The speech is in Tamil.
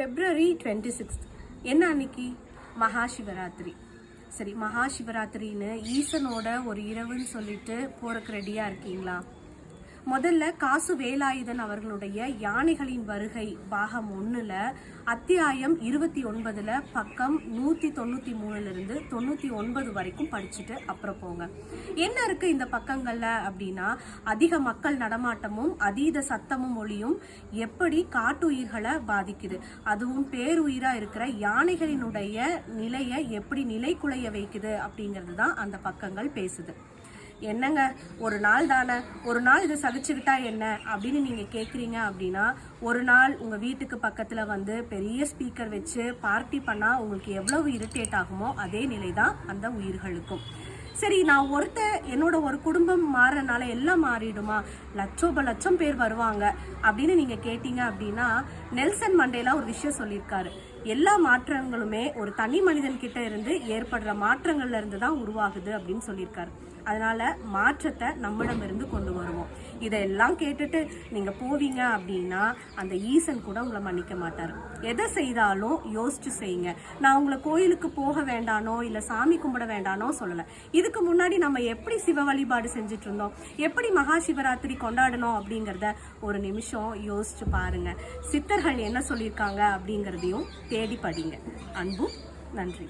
ஃபெப்ரவரி டுவெண்ட்டி சிக்ஸ்த் என்ன அன்னைக்கு? மகாசிவராத்திரி. சரி மகாசிவராத்திரின்னு ஈசனோட ஒரு இரவுன்னு சொல்லிட்டு போறக்கு ரெடியாக இருக்கீங்களா? முதல்ல காசு வேலாயுதன் அவர்களுடைய யானைகளின் வருகை பாகம் ஒன்றில் அத்தியாயம் இருபத்தி ஒன்பதில் பக்கம் நூற்றி தொண்ணூற்றி மூணுலேருந்து தொண்ணூற்றி ஒன்பது வரைக்கும் படிச்சுட்டு அப்புறம் போங்க. என்ன இருக்குது இந்த பக்கங்களில் அப்படின்னா அதிக மக்கள் நடமாட்டமும் அதீத சத்தமும் ஒளியும் எப்படி காட்டுயிர்களை பாதிக்குது. அதுவும் பேருயிராக இருக்கிற யானைகளினுடைய நிலையை எப்படி நிலைக்குலைய வைக்குது அப்படிங்கிறது தான் அந்த பக்கங்கள் பேசுது. என்னங்க ஒரு நாள் தானே ஒரு நாள் இதை சகிச்சுக்கிட்டா என்ன அப்படின்னு நீங்கள் கேட்குறீங்க அப்படின்னா ஒரு நாள் உங்கள் வீட்டுக்கு பக்கத்தில் வந்து பெரிய ஸ்பீக்கர் வச்சு பார்ட்டி பண்ணால் உங்களுக்கு எவ்வளவு இரிட்டேட் ஆகுமோ அதே நிலை தான் அந்த உயிர்களுக்கும். சரி நான் ஒருத்த என்னோட ஒரு குடும்பம் மாறனால எல்லாம் மாறிடுமா? லட்சோப லட்சம் பேர் வருவாங்க அப்படின்னு நீங்கள் கேட்டீங்க அப்படின்னா நெல்சன் மண்டேலா ஒரு விஷயம் சொல்லியிருக்காரு. எல்லா மாற்றங்களுமே ஒரு தனி மனிதன் கிட்ட இருந்து ஏற்படுற மாற்றங்கள்ல இருந்து தான் உருவாகுது அப்படின்னு சொல்லியிருக்காரு. அதனால மாற்றத்தை நம்மிடமிருந்து கொண்டு வருவோம். இதெல்லாம் கேட்டுட்டு நீங்க போவீங்க அப்படின்னா அந்த ஈசன் கூட உங்களை மன்னிக்க மாட்டார். எதை செய்தாலும் யோசிச்சு செய்யுங்க. நான் உங்களை கோயிலுக்கு போக வேண்டானோ இல்ல சாமி கும்பிட வேண்டானோ சொல்லல. இதுக்கு முன்னாடி நம்ம எப்படி சிவ வழிபாடு செஞ்சுட்டு இருந்தோம்? எப்படி மகா சிவராத்திரி கொண்டாடணும் அப்படிங்கிறத ஒரு நிமிஷம் யோசிச்சு பாருங்க. சித்தர்கள் என்ன சொல்லியிருக்காங்க அப்படிங்கிறதையும் தேடி படிங்க. அன்பும் நன்றி